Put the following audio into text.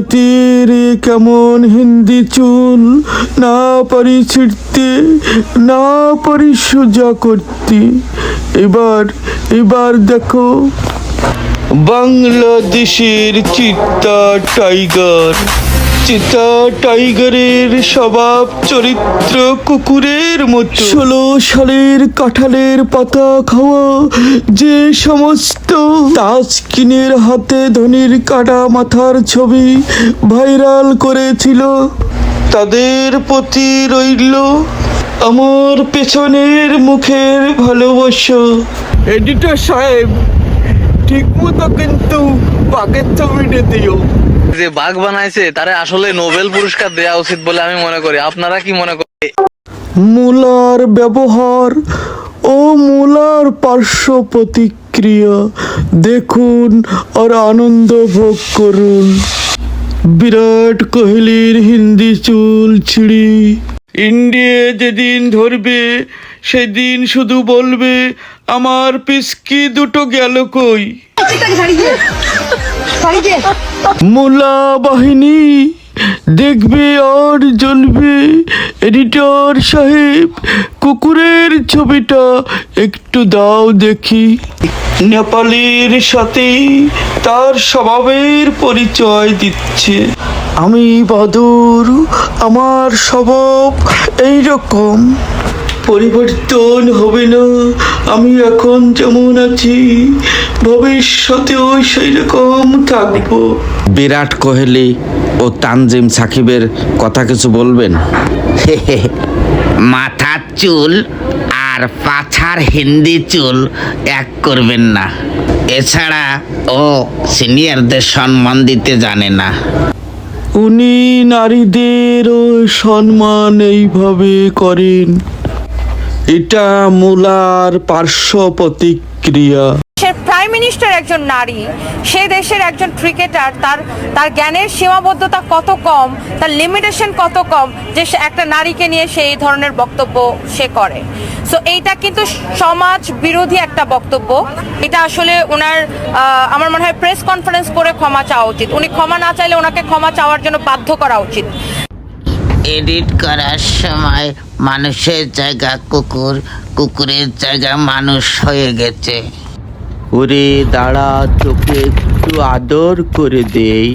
এ কেমন হিন্দি চুল? না পারি ছিঁড়তে না পারি সোজা করতে। এবার এবার দেখো। বাংলাদেশের চিত্তা টাইগার। চিতা টাইগারের স্বভাব চরিত্র কুকুরের মতো। ষোলো সালের কাঁঠালের পাতা খাওয়া যে সমস্ত তাজকিনের হাতে ধনির কাটা মাথার ছবি ভাইরাল করেছিল। তাদের প্রতি রইল আমার পেছনের মুখের ভালোবাসা। এডিটর সাহেব ঠিক মতো কিন্তু বাঘের ছবিটা দিও। যে বাঘ বানাইছে তারে আসলে নোবেল পুরস্কার দেওয়া উচিত বলে আমি মনে করি। আপনারা কি মনে করেন মূলার ব্যবহার ও মূলার পার্শ্ব প্রতিক্রিয়া দেখুন আর আনন্দ ভোগ করুন। বিরাট কোহলির হিন্দি চুল ছিঁড়ি। ইন্ডিয়া যেদিন ধরবে, সেদিন শুধু বলবে, আমার পিসকি দুটো গেল কই? মোলা বাহিনী দেখবে আর জ্বলবে। এডিটর সাহেব, কুকুরের ছবিটা একটু দাও দেখি। নেপালের সাথে তার স্বভাবের পরিচয় দিচ্ছে। আমি বাদুর আমার স্বভাব এইরকম। পরিবর্তন হবে না আমি এখন যেমন আছি ভবিষ্যতেও সেই রকম থাকব। বিরাট কোহলি ও তানজিম সাকিবের কথা কিছু বলবেন? মাথার চুল আর পাছার হিন্দি চুল এক করবেন না। এছাড়া ও সিনিয়রদের সম্মান দিতে জানে না। উনি নারীদেরও সম্মান এইভাবে করেন? এটা মূলার পার্শ্ব প্রতিক্রিয়া। প্রাইম মিনিস্টার একজন নারী, সে দেশের একজন ক্রিকেটার তার তার জ্ঞানের সীমাবদ্ধতা কত কম, তার লিমিটেশন কত কম যে একটা নারীকে নিয়ে সে এই ধরনের বক্তব্য সে করে। সো এইটা কিন্তু সমাজ বিরোধী একটা বক্তব্য। এটা আসলে ওনার আমার মনে হয় প্রেস কনফারেন্স করে ক্ষমা চাওয়া উচিত। উনি ক্ষমা না চাইলে ওনাকে ক্ষমা চাওয়ার জন্য বাধ্য করা উচিত। এডিট করার সময় মানুষের জায়গা কুকুর, কুকুরের জায়গা মানুষ হয়ে গেছে। ওরে দাঁড়া তোকে একটু আদর করে দেই।